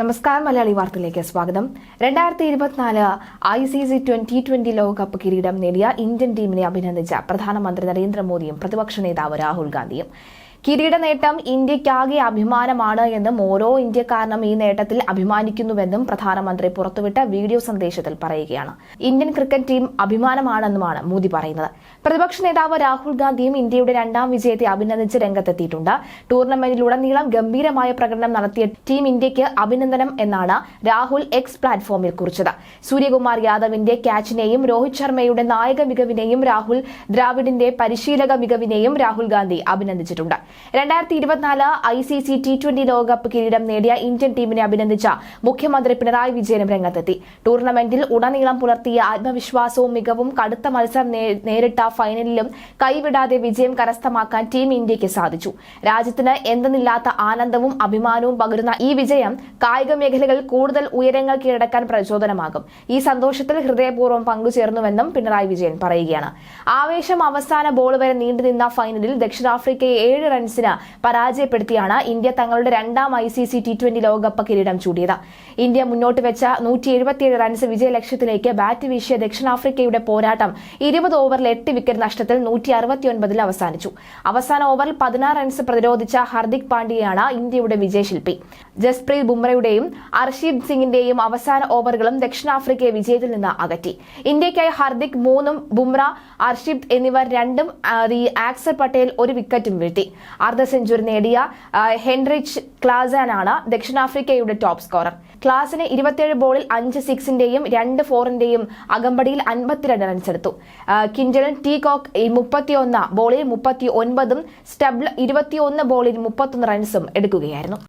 നമസ്കാരം മലയാളി വാർത്തയിലേക്ക് സ്വാഗതം. രണ്ടായിരത്തി ഇരുപത്തിനാല് I C C twenty twenty ലോകകപ്പ് കിരീടം നേടിയ ഇന്ത്യൻ ടീമിനെ അഭിനന്ദിച്ച പ്രധാനമന്ത്രി നരേന്ദ്രമോദിയും പ്രതിപക്ഷ നേതാവ് രാഹുൽ ഗാന്ധിയും. കിരീട നേട്ടം ഇന്ത്യക്കാകെ അഭിമാനമാണ് എന്നും ഓരോ ഇന്ത്യക്കാരനും ഈ നേട്ടത്തിൽ അഭിമാനിക്കുന്നുവെന്നും പ്രധാനമന്ത്രി പുറത്തുവിട്ട വീഡിയോ സന്ദേശത്തിൽ പറയുകയാണ്. ഇന്ത്യൻ ക്രിക്കറ്റ് ടീം അഭിമാനമാണെന്നുമാണ് മോദി പറയുന്നത്. പ്രതിപക്ഷ നേതാവ് രാഹുൽ ഗാന്ധിയും ഇന്ത്യയുടെ രണ്ടാം വിജയത്തെ അഭിനന്ദിച്ച് രംഗത്തെത്തിയിട്ടുണ്ട്. ടൂർണമെന്റിലുടനീളം ഗംഭീരമായ പ്രകടനം നടത്തിയ ടീം ഇന്ത്യയ്ക്ക് അഭിനന്ദനം എന്നാണ് രാഹുൽ എക്സ് പ്ലാറ്റ്ഫോമിൽ കുറിച്ചത്. സൂര്യകുമാർ യാദവിന്റെ ക്യാച്ചിനെയും രോഹിത് ശർമ്മയുടെ നായക മികവിനെയും രാഹുൽ ദ്രാവിഡിന്റെ പരിശീലക മികവിനെയും രാഹുൽ ഗാന്ധി അഭിനന്ദിച്ചിട്ടുണ്ട്. രണ്ടായിരത്തി ഇരുപത്തിനാല് I C C T twenty ലോകകപ്പ് കിരീടം നേടിയ ഇന്ത്യൻ ടീമിനെ അഭിനന്ദിച്ച മുഖ്യമന്ത്രി പിണറായി വിജയനും രംഗത്തെത്തി. ടൂർണമെന്റിൽ ഉടനീളം പുലർത്തിയ ആത്മവിശ്വാസവും മികവും കടുത്ത മത്സരം നേരിട്ട ഫൈനലിലും കൈവിടാതെ വിജയം കരസ്ഥമാക്കാൻ ടീം ഇന്ത്യയ്ക്ക് സാധിച്ചു. രാജ്യത്തിന് എന്തെന്നില്ലാത്ത ആനന്ദവും അഭിമാനവും പകരുന്ന ഈ വിജയം കായിക മേഖലകളിൽ കൂടുതൽ ഉയരങ്ങൾ കീഴടക്കാൻ പ്രചോദനമാകും. ഈ സന്തോഷത്തിൽ ഹൃദയപൂർവം പങ്കുചേർന്നുവെന്നും പിണറായി വിജയൻ പറയുകയാണ്. ആവേശം അവസാന ബോൾ വരെ നീണ്ടുനിന്ന ഫൈനലിൽ ദക്ഷിണാഫ്രിക്കയെ ഏഴ് റൺസിന് പരാജയപ്പെടുത്തിയാണ് ഇന്ത്യ തങ്ങളുടെ രണ്ടാം I C C T twenty ലോകകപ്പ് കിരീടം ചൂടിയത്. ഇന്ത്യ മുന്നോട്ട് വെച്ച നൂറ്റി എഴുപത്തിയേഴ് റൺസ് വിജയലക്ഷ്യത്തിലേക്ക് ബാറ്റ് വീശിയ ദക്ഷിണാഫ്രിക്കയുടെ പോരാട്ടം ഇരുപത് ഓവറിൽ എട്ട് വിക്കറ്റ് നഷ്ടത്തിൽ നൂറ്റി അറുപത്തിയൊൻപതിൽ അവസാനിച്ചു. അവസാന ഓവറിൽ പതിനാറ് റൺസ് പ്രതിരോധിച്ച ഹർദിക് പാണ്ഡ്യയാണ് ഇന്ത്യയുടെ വിജയശില്പി. ജസ്പ്രീത് ബുംറയുടെയും അർഷീബ് സിംഗിന്റെയും അവസാന ഓവറുകളും ദക്ഷിണാഫ്രിക്കയെ വിജയത്തിൽ നിന്ന് അകറ്റി. ഇന്ത്യയ്ക്കായി ഹർദിക് മൂന്നും ബുംറ അർഷീബ് എന്നിവർ രണ്ടും ആക്സർ പട്ടേൽ ഒരു വിക്കറ്റും വീഴ്ത്തി. അർദ്ധ സെഞ്ചുറി നേടിയ ഹെൻറിച്ച് ക്ലാസാനാണ് ദക്ഷിണാഫ്രിക്കയുടെ ടോപ്പ് സ്കോറർ. ക്ലാസിന് ഇരുപത്തിയേഴ് ബോളിൽ അഞ്ച് സിക്സിന്റെയും രണ്ട് ഫോറിന്റെയും അകമ്പടിയിൽ അൻപത്തിരണ്ട് റൺസ് എടുത്തു. കിൻഡലൻ ടീ കോക്ക് മുപ്പത്തിയൊന്ന് ബോളിൽ മുപ്പത്തി ഒൻപതും സ്റ്റബ്ല ഇരുപത്തിയൊന്ന് ബോളിൽ മുപ്പത്തൊന്ന് റൺസും എടുക്കുകയായിരുന്നു.